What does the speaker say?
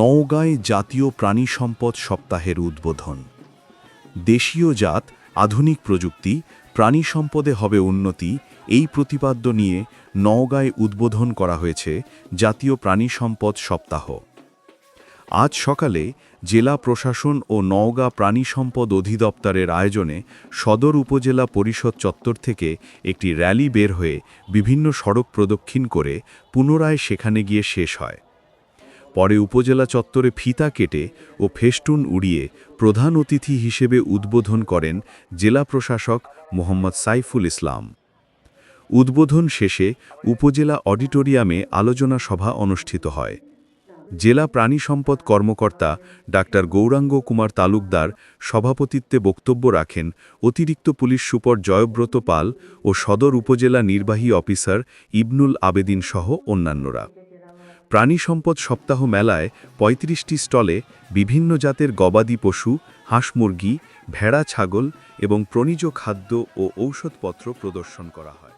নওগাঁয় জাতীয় প্রাণী সম্পদ সপ্তাহের উদ্বোধন। দেশীয় জাত, আধুনিক প্রযুক্তি, প্রাণী সম্পদে হবে উন্নতি, এই প্রতিপাদ্য নিয়ে নওগাঁয় উদ্বোধন করা হয়েছে জাতীয় প্রাণী সম্পদ সপ্তাহ। আজ সকালে জেলা প্রশাসন ও নওগাঁ প্রাণী সম্পদ অধিদপ্তরের আয়োজনে সদর উপজেলা পরিষদ চত্বর থেকে একটি র্যালি বের হয়ে বিভিন্ন সড়ক প্রদক্ষিণ করে পুনরায় সেখানে গিয়ে শেষ হয়। পরে উপজেলা চত্বরে ফিতা কেটে ও ফেস্টুন উড়িয়ে প্রধান অতিথি হিসেবে উদ্বোধন করেন জেলা প্রশাসক মোহাম্মদ সাইফুল ইসলাম। উদ্বোধন শেষে উপজেলা অডিটোরিয়ামে আলোচনা সভা অনুষ্ঠিত হয়। জেলা প্রাণী সম্পদ কর্মকর্তা ডাক্তার গৌরাঙ্গ কুমার তালুকদার সভাপতিত্বে বক্তব্য রাখেন অতিরিক্ত পুলিশ সুপার জয়ব্রত পাল ও সদর উপজেলা নির্বাহী অফিসার ইবনুল আবেদিন সহ অন্যান্যরা। প্রাণী সম্পদ সপ্তাহ মেলায় ৩৫টি স্টলে বিভিন্ন জাতের গবাদি পশু, হাঁস মুরগি, ভেড়া, ছাগল এবং প্রণীজ খাদ্য ও ঔষধপত্র প্রদর্শন করা হয়।